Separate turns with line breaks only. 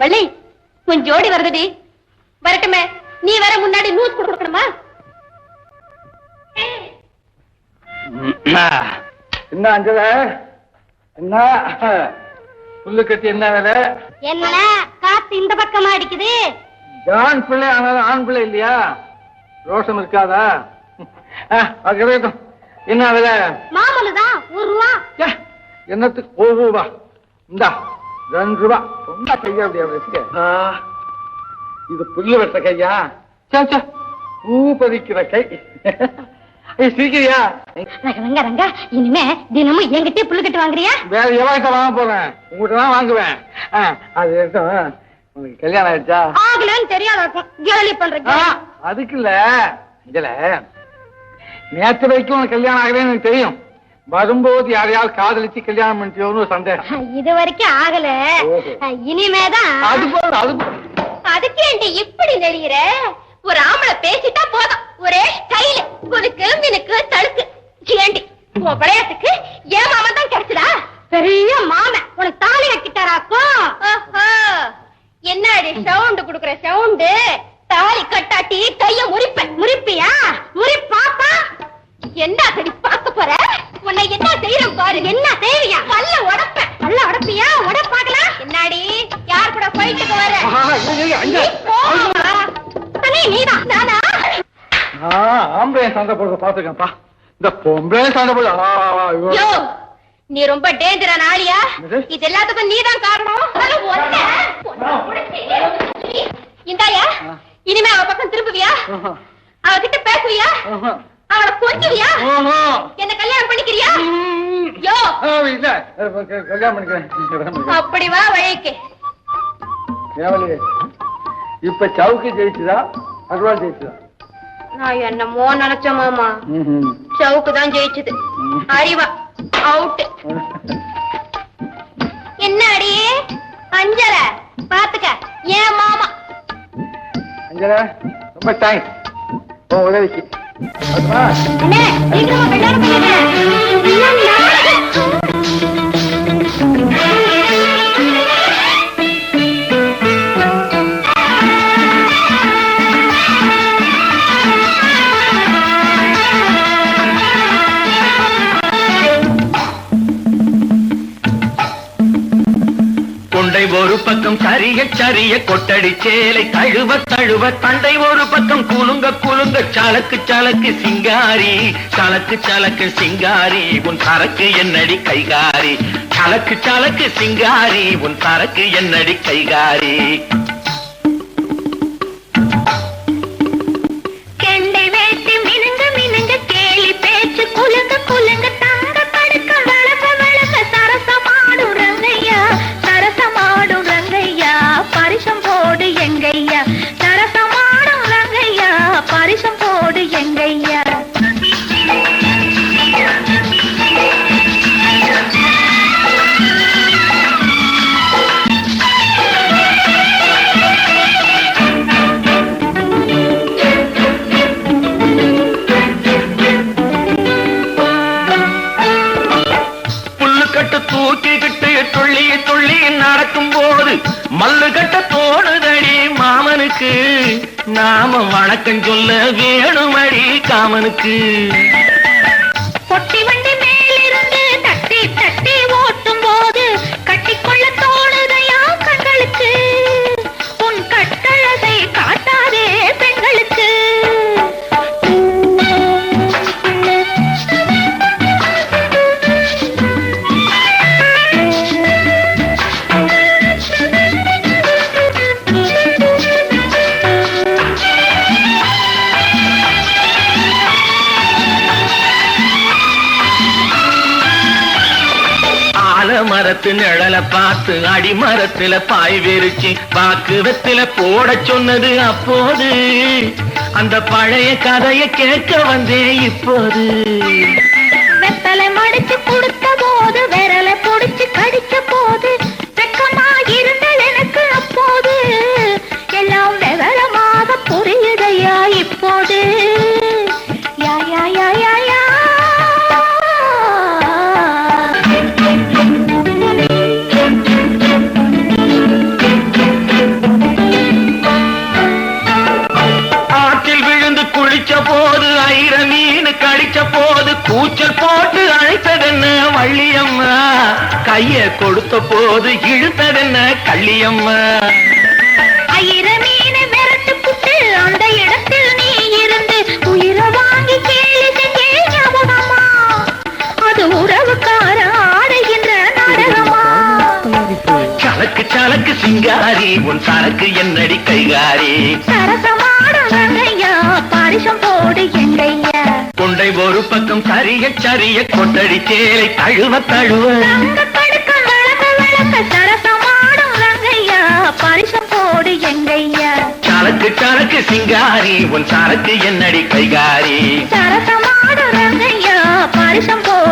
வள்ளி உன் ஜோடி வருதுடி. வரட்டுமே நீ வர முன்னாடி நூஸ் கொடுக்கணுமா?
என்ன அஞ்சல? என்ன? புல்லு கட்டி என்ன வேலை?
என்ன காத்து இந்த பக்கமா அடிக்குது?
ஆண் பிள்ளை ஆனாலும் ஆண் பிள்ளை இல்லையா? ரோஷம் இருக்காதா? கிடைக்கட்டும். என்ன வேலை?
மாமூலு தான் ஒரு ரூபா.
என்னத்துக்கு ஒரு ரூபா? இந்தா. ரெண்டு ரூபா. ரொம்ப கையா அப்படி அப்படி வச்சுக்க. ஆ, இது புல்லு வெட்ட கையா? சே சே பூ பதிக்கிற கை. சிரிக்கிறியா?
ரங்க ரங்க இனிமே தினமும் என்கிட்டயே புல்லு கட்டு வாங்குறியா?
வேற எவ்வளோ வாங்க போறேன் உங்ககிட்ட தான் வாங்குவேன். அது. உனக்கு கல்யாணம் ஆயிடுச்சா?
ஆகலன்னு தெரியாத கேலி பண்றீங்க.
அதுக்கு இல்ல. இதுல நேற்று வரைக்கும் உனக்கு கல்யாணம் ஆகலன்னு எனக்கு தெரியும். வரும்போது யாரையாவது காதலிச்சு கல்யாணம் பண்ணிட்டியோன்னு சந்தேகம்.
இது வரைக்கும் ஆகல. இனிமேதான்.
அது போதும் அது.
அதுக்கேண்டி இப்படி நெளிகிற ஒரு ஆம்பளை பேசிட்டா போதும். ஒரே ஸ்டைல் குலுக்கு மினுக்கு தழுக்கு ஏண்டி உன் விளையாட்டுக்கு ஏன் மாமன் தான் கிடைச்சதா? பெரிய மாமன். உனக்கு தாலி கட்டிட்டாராக்கும் என்னடி சவுண்ட் குடுக்குற சவுண்டு? தாலி கட்டாட்டி கைய முறிப்ப முறிப்பியா? பாரு என்ன செய்வியா பல்ல உடப்ப. பல்ல உடப்பியா? உட பாக்கலாம் என்னடி? யார் கூட போயிட்டு வர? நீதான். நானா?
நான் ஆம்பளை சண்டை போடுறத பாத்துக்கப்பா இந்த பொம்பளை சண்டை போடு. ஆ, ஆ, ஐயோ.
யோ நீ ரொம்ப டேஞ்சரான ஆளியா?
என்னது?
இது எல்லாத்துக்கும் நீதான் காரணம். இந்தாயா. இனிமே அவ பக்கம் திரும்புவியா? அவகிட்ட பேசுவியா. அவளை கொஞ்சுவியா. என்ன கல்யாணம் பண்ணிக்கிறியா. யோ!
இல்ல கல்யாணம் பண்ணிக்கிறேன்.
அப்படி வா வழிக்கு.
ஏவலி, இப்ப சவுக்கு ஜெயிச்சுதா? அருவாள் ஜெயிச்சுதா?
நான் என்னமோ நினைச்ச மாமா. சவுக்கு தான் ஜெயிச்சது. அறிவா. அவுட் என்ன அடியே அஞ்சல. பாத்துக்க. ஏன் மாமா?
அஞ்சலா ரொம்ப தேங்க்ஸ் உன் உதவிக்கு.
அண்ணே சீக்கிரமா கல்யாணம் பண்ணுங்க
ஒரு பக்கம் சரிய சரிய கொட்டடி சேலை தழுவ தழுவ தண்டை ஒரு பக்கம் குலுங்க குலுங்க சலக்கு சலக்கு சிங்காரி சலக்கு சலக்கு சிங்காரி உன் சரக்கு என்னடி கைகாரி? சலக்கு சலக்கு சிங்காரி உன் சரக்கு என்னடி கைகாரி? கட்ட தோணுதடி மாமனுக்கு. நாம வணக்கம் சொல்ல வேணுமடி காமனுக்கு.
பொட்டி
மரத்து நிழல பார்த்து அடிமரத்துல பாய் வெறிச்சு பாக்குவத்துல போட சொன்னது அப்போது. அந்த பழைய கதையை கேட்க வந்தே இப்போது.
வெத்தலை மடிச்சு கொடுத்த போது விரலை புடிச்சு கடிச்ச போது
கூச்சல் போட்டு அழைத்ததென்ன வள்ளியம்மா? கைய கொடுத்த போது இழுத்ததென்ன கள்ளியம்மா?
அந்த இடத்தில் நீ இருந்து உயிரை வாங்கி அது உறவுக்கார ஆடுகின்ற நாடகமா?
சலக்கு சலக்கு சிங்காரி உன் சரக்கு என்னடி கைகாரி?
சரசமாடும் எங்கையா பாரிசம் போடு எங்கையா
கொண்டை ஒரு பக்கம் சரிய சரிய கொட்டடி சேலை தழுவ தழுவ.
படுக்கம் வழக்க வழக்க சரசமாடும் ரங்கையா பாரிசம் போடு எங்கையா
சரக்கு சரக்கு சிங்காரி உன் சரக்கு என்னடி கைகாரி?
சரசமாடும் ரங்கையா பாரிசம் போடு